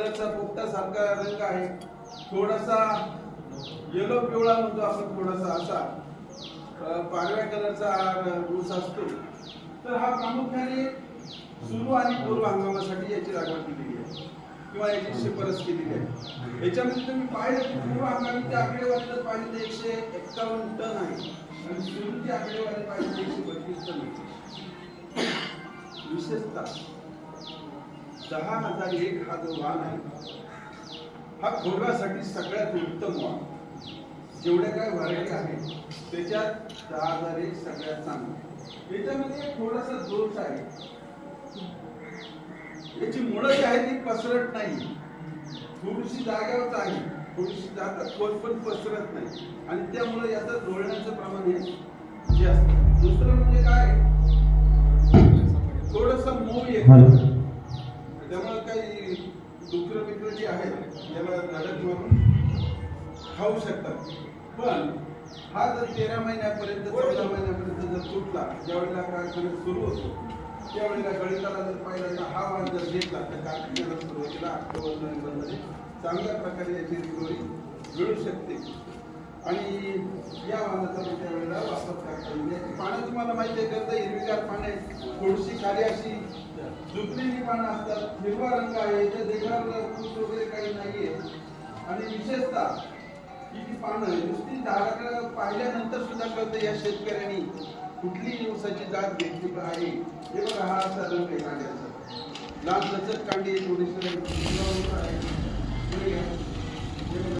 त्याचा पोपटा सारखा रंग आहे. थोडासा येलो पिवळा म्हणतो आपण थोडासा असा. पांढऱ्या कलरचा ऊस असतो. तर हा प्रामुख्याने सुरू आणि पूर्व हंगामासाठी याची लागवड केलेली आहे. किंवा याची शिफारस केलेली आहे. याच्यामध्ये तुम्ही पाहिलं की पूर्व हंगामीची आकडेवारी पाहिजे तर एकशे एक्कावन्न टन आहे. आणि सुरूची आकडेवारी पाहिजे एकशे बत्तीस टन आहे. विशेषतः दहा हजार एक हा जो वाण आहे हा खोडव्यासाठी सगळ्यात उत्तम वाण. जेवढ्या काय व्हरायटी आहे त्याच्यात दहा हजार एक सगळ्यात चांगला. याच्यामध्ये थोडासा दोष आहे. याची मुळं जी आहे ती पसरत नाही. थोडीशी जाग्यावर आहे थोडीशी जागा खोल पण पसरत नाही. आणि त्यामुळे याचं डोळण्याचं प्रमाण हे जे असतं. दुसरं म्हणजे काय? थोडस मऊ येतं त्यामुळे काही डुकर मित्र जे आहेत याला धडक खाऊ शकतात. पण हा जर तेरा महिन्यापर्यंत चौदा महिन्यापर्यंत जर तुटला ज्यावेळेला कारखाना सुरू होतो त्यावेळेला गणिताला जर पाहिला तर हा वाण जर घेतला तर कारखान्याला सुरुवातीला ऑक्टोबर नोव्हेंबरमध्ये चांगल्या प्रकारे याची रिकव्हरी मिळू शकते. आणि या वाहनाचा पानं तुम्हाला माहिती आहे गर्द हिरवीगार पाने थोडीशी खाली अशी झुकलेली पानं असतात हिरवा रंग आहे याच्या देखावर फूट वगैरे काही नाहीये. आणि विशेषतः ही जी पानं नुसती झाडाकडे पाहिल्यानंतर सुद्धा कळतं या शेतकऱ्यांनी कुठली दिवसाची जात घेतली आहे. हे बघा हा असा रंग आहे कांद्याचा लाल लचक कांडी थोडीशी